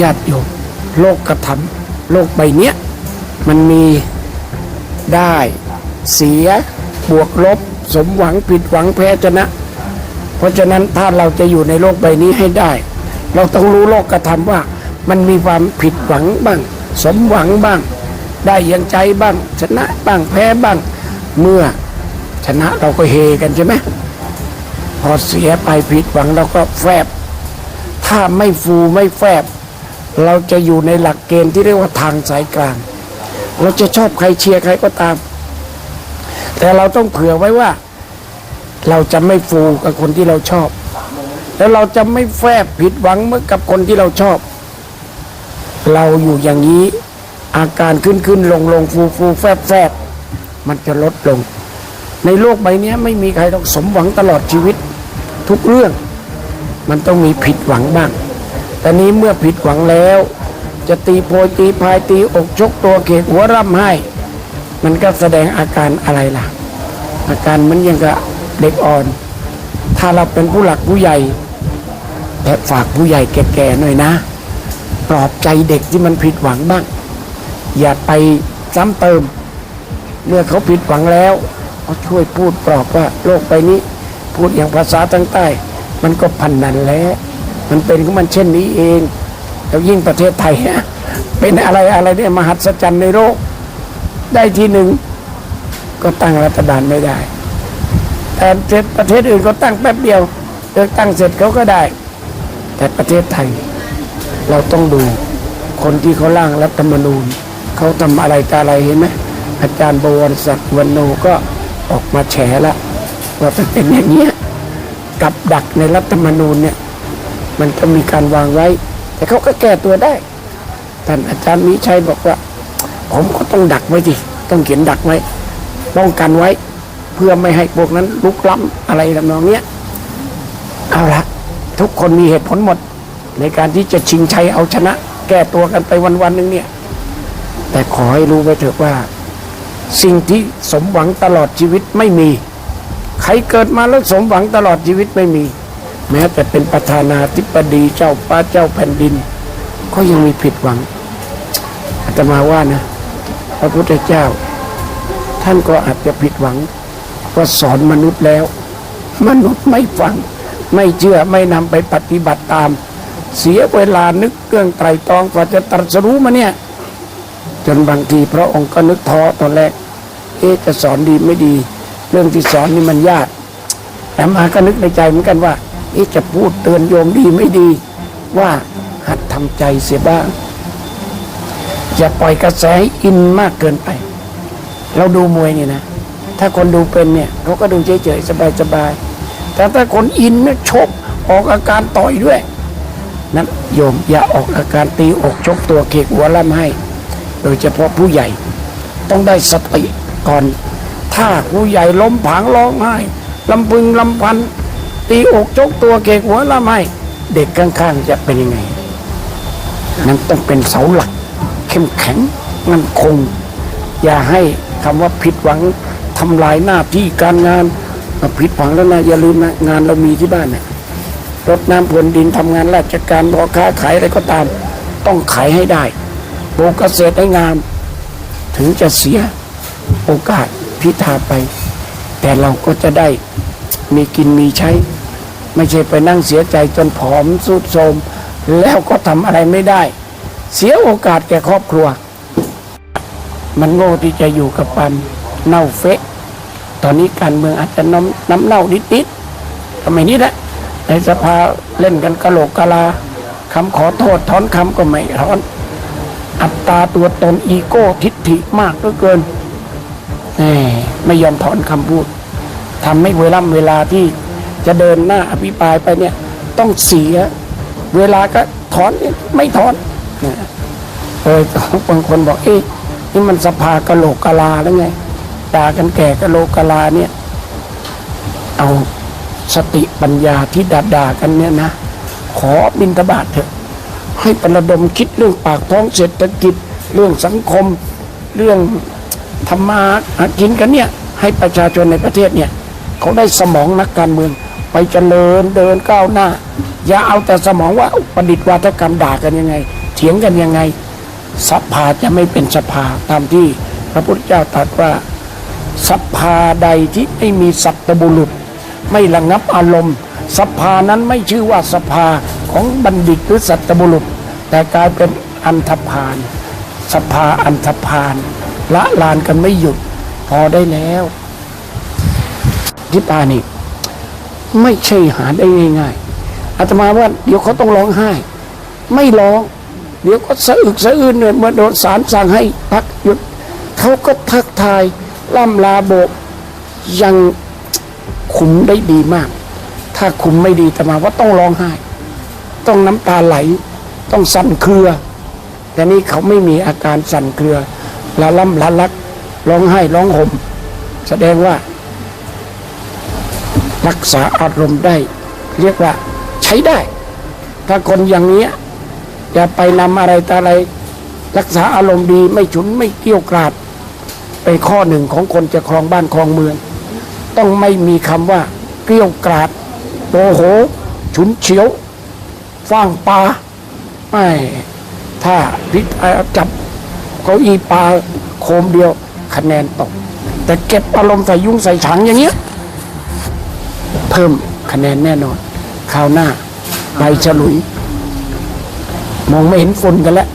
ญาติโยมโลกกระทำโลกใบเนี้ยมันมีได้เสียบวกลบ สมหวังผิดหวังแพ้ชนะ เพราะฉะนั้นถ้าเราจะอยู่ในโลกใบนี้ให้ได้ เราต้องรู้โลกกระทำว่า มันมีความผิดหวังบ้าง สมหวังบ้าง ได้อยังใจบ้าง ชนะบ้างแพ้บ้าง เมื่อชนะเราก็เฮกันใช่ไหมพอเสียไปผิดหวังเราก็แฟบ ถ้าไม่ฟูไม่แฟบ เราจะอยู่ในหลักเกณฑ์ที่เรียกว่าทางสายกลาง เราจะชอบใครเชียร์ใครก็ตาม แต่เราต้องเผื่อไว้ว่า เราจะไม่ฟูกับคนที่เราชอบ แล้วเราจะไม่แฟบผิดหวังเมื่อกับคนที่เราชอบ เราอยู่อย่างนี้อาการขึ้นขึ้นลงลงฟูฟูแฟบแฟบมันจะลดลง ในโลกใบนี้ไม่มีใครต้องสมหวังตลอดชีวิต ทุกเรื่อง มันต้องมีผิดหวังบ้าง แต่นี้เมื่อผิดหวังแล้ว จะตีโพยตีพายตีอกชกตัวเกกหัวร่ำไห้ มันก็แสดงอาการอะไรล่ะ อาการมันยังกับเด็กอ่อน ถ้าเราเป็นผู้หลักผู้ใหญ่แต่ฝากผู้ใหญ่แก่ๆหน่อยนะ ปลอบใจเด็กที่มันผิดหวังบ้าง อย่าไปซ้ำเติม เมื่อเขาผิดหวังแล้วเขาช่วยพูดปลอบว่าโลกใบนี้ พูดอย่างภาษาทางใต้ มันก็พันนันแล้ว มันเป็นของมันเช่นนี้เองแล้วยิ่งประเทศไทยฮะเป็นอะไรอะไรเนี่ยมหัศจรรย์ในโลกได้ที่หนึ่งก็ตั้งรัฐบาลไม่ได้ แต่ประเทศอื่นก็ตั้งแป๊บเดียวเลือกตั้งเสร็จเขาก็ได้ แต่ประเทศไทย เราต้องดูคนที่เขาร่างรัฐธรรมนูญเขาทำอะไรต่ออะไรเห็นไหมอาจารย์บวรศักดิ์วรรณโนก็ออกมาแฉละว่ามันเป็นอย่างเนี้ยกับดักในรัฐธรรมนูญเนี่ย มันก็มีการวางไว้ แต่เขาก็แก้ตัวได้ ท่านอาจารย์มิชัยบอกว่า ผมก็ต้องดักไว้ดิต้องเขียนดักไว้ป้องกันไว้ เพื่อไม่ให้พวกนั้นลุกล้ำอะไรทำนองเนี้ยเอาละทุกคนมีเหตุผลหมด ในการที่จะชิงชัยเอาชนะ แก้ตัวกันไปวันๆหนึ่งเนี่ย แต่ขอให้รู้ไว้เถอะว่า สิ่งที่สมหวังตลอดชีวิตไม่มี ใครเกิดมาแล้วสมหวังตลอดชีวิตไม่มี แม้แต่เป็นประธานาธิบดีเจ้าป้าเจ้าแผ่นดิน ก็ยังมีผิดหวังอาตมาว่านะ พระพุทธเจ้า ท่านก็อาจจะผิดหวังว่าสอนมนุษย์แล้ว มนุษย์ไม่ฟัง ไม่เชื่อไม่นำไปปฏิบัติตาม เสียเวลานึกเครื่องไตรตรองกว่าจะตรัสรู้มาเนี่ย จนบางทีพระองค์ก็นึกท้อตอนแรก เอ๊ะจะสอนดีไม่ดี เรื่องที่สอนนี่มันยากแต่มาก็นึกในใจเหมือนกันว่า เอ๊ะจะพูดเตือนโยมดีไม่ดี ว่าหัดทำใจเสียบ้าง อย่าปล่อยกระแสอินมากเกินไป เราดูมวยนี่นะ ถ้าคนดูเป็นเนี่ยเขาก็ดูเฉยๆสบายๆแต่ถ้าคนอินเนี่ยชกออกอาการต่อยด้วยนั้นโยมอย่าออกอาการตีอกชกตัวเขกหัวล่ำให้ โดยเฉพาะผู้ใหญ่ ต้องได้สติก่อน ถ้าผู้ใหญ่ล้มผางร้องไห้ลำพึงลำพัน ตีอกชกตัวเขกหัวล่ำให้เด็กข้างๆจะเป็นยังไงนั้นต้องเป็นเสาหลัก เข้มแข็งมั่นคง อย่าให้คำว่าผิดหวังทำลายหน้าที่การงานผิดหวังแล้วนะอย่าลืมนะงานเรามีที่บ้านเนี่ยรดน้ำพรวนดินทำงานราชการบอค้าขายอะไรก็ตาม ต้องขายให้ได้ปลูกเกษตรให้งาม ถึงจะเสียโอกาสพิธาไป แต่เราก็จะได้มีกินมีใช้ ไม่ใช่ไปนั่งเสียใจจนผอมสุดโทรมแล้วก็ทำอะไรไม่ได้ เสียโอกาสแก่ครอบครัว มันโง่ที่จะอยู่กับความเน่าเฟะ ตอนนี้การเมืองอาจจะน้ำน้ำเน่านิดๆทำไมนี้แหละในสภาเล่นกันกะโหลกกะลาคำขอโทษถอนคำก็ไม่ถอน อัตตาตัวตนอีโก้ทิฏฐิมากเหลือเกินไม่ยอมถอนคำพูดทำให้เวลาเวลาที่ จะเดินหน้าอภิปรายไปเนี่ยต้องเสีย เวลาก็ถอนไม่ถอนนะเออบางคนบอกเอ๊ะนี่มันสภากะโหลกกะลาแล้วไงด่ากันแก่กะโหลกกะลาเนี่ยเอาสติปัญญาที่ด่าด่ากันเนี่ยนะ ขอบินทบาทเถอะ ให้ประดมคิดเรื่องปากท้องเศรษฐกิจ เรื่องสังคม เรื่องธรรมาหากินกันเนี่ย ให้ประชาชนในประเทศเนี่ย เขาได้สมองนักการเมือง ไปเจริญเดินก้าวหน้า อย่าเอาแต่สมองว่าประดิษฐ์วาทกรรมด่ากันยังไง เถียงกันยังไงสภาจะไม่เป็นสภาตามที่พระพุทธเจ้าตรัสว่าสภาใดที่ไม่มีสัตบุรุษ ไม่ระงับอารมณ์ สภานั้นไม่ชื่อว่าสภาของบัณฑิตหรือสัตบุรุษ แต่กลายเป็นอันธพาลสภาอันธพาลละลานกันไม่หยุดพอได้แล้ว ที่ปานี่ ไม่ใช่หาได้ง่ายๆอาตมาว่าเดี๋ยวเขาต้องร้องไห้ ไม่ร้อง เดี๋ยวก็สะอึกสะอื้นเนี่ยเมื่อโดนศาลสั่งให้พักหยุดเขาก็ทักทายล่ำลาโบกยังคุมได้ดีมาก ถ้าคุมไม่ดีอาตมาว่าต้องร้องไห้ ต้องน้ำตาไหล ต้องสั่นเครือ แต่นี่เขาไม่มีอาการสั่นเครือละล่ำละลัก ร้องไห้ร้องห่ม แสดงว่า รักษาอารมณ์ได้ เรียกว่าใช้ได้ ถ้าคนอย่างนี้จะไปนำอะไรต่อะไรรักษาอารมณ์ดีไม่ฉุนไม่เกี้ยวกราดเป็นข้อหนึ่งของคนจะครองบ้านครองเมือง ต้องไม่มีคำว่าเกลี้ยวกราดโมโห ฉุนเฉียวฟ้างปลาไม่ถ้าพิษจับเก้าอี้ปลาโคมเดียวคะแนนตก แต่เก็บอารมณ์ใส่ยุ้งใส่ถังอย่างเงี้ย เพิ่มคะแนนแน่นอนคราวหน้าใบฉลุย มองไม่เห็นฝุ่นกันแล้ว